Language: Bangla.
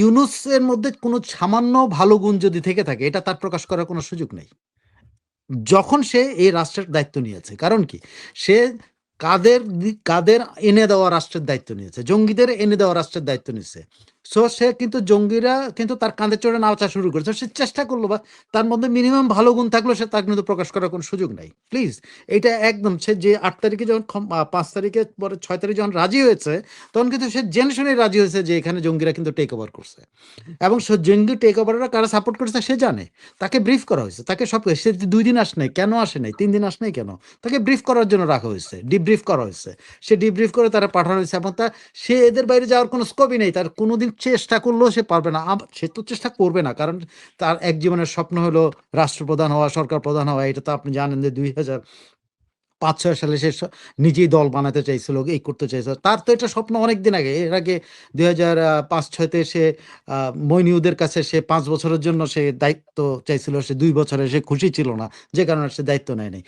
ইউনুসের মধ্যে কোনো সামান্য ভালো গুণ যদি থেকে থাকে, এটা তার প্রকাশ করার কোনো সুযোগ নেই। যখন সে এই রাষ্ট্রের দায়িত্ব নিয়েছে। কারণ কি? সে কাদের কাদের এনে দেওয়া রাষ্ট্রের দায়িত্ব নিয়েছে। জঙ্গিদের এনে দেওয়া রাষ্ট্রের দায়িত্ব নিছে। সো সে কিন্তু জঙ্গিরা কিন্তু তার কাঁধে চড়ে নাচা শুরু করেছে। সে চেষ্টা করল বা তার মধ্যে মিনিমাম ভালো গুণ থাকল সে তা কিন্তু প্রকাশ করার কোনো সুযোগ নাই। প্লিজ এটা একদম সে যে আট তারিখে যখন পাঁচ তারিখে পরে ছয় তারিখে যখন রাজি হয়েছে, তখন কিন্তু সে জেনে শুনেই রাজি হয়েছে যে এখানে জঙ্গিরা কিন্তু টেক ওভার করছে। এবং সে জঙ্গি টেক ওভারেরা কারা সাপোর্ট করেছে সে জানে। তাকে ব্রিফ করা হয়েছে। তাকে সব সে ২ দিন আসে নাই। কেন আসে নাই? তিন দিন আসে নাই কেন? তাকে ব্রিফ করার জন্য রাখা হয়েছে। ডিব্রিফ করা হয়েছে। সে ডিব্রিফ করে তারা পাঠানো হয়েছে এবং তা সে এদের বাইরে যাওয়ার কোনো স্কোপই নেই। তার কোনোদিন চেষ্টা করলেও সে পারবে না। সে তো চেষ্টা করবে না। কারণ তার এক জীবনের স্বপ্ন হলো রাষ্ট্রপ্রধান হওয়া, সরকার প্রধান হওয়া। এটা তো আপনি জানেন যে ২০০৫-৬ সালে সে নিজেই দল বানাতে চাইছিল, এই করতে চাইছিল। তার তো এটা স্বপ্ন অনেকদিন আগে। এর আগে দুই হাজার পাঁচ ছয়তে সে আ মইনুদের কাছে সে পাঁচ বছরের জন্য সে দায়িত্ব চাইছিল। সে দুই বছরে সে খুশি ছিল না। যে কারণে সে দায়িত্ব নেয় নাই।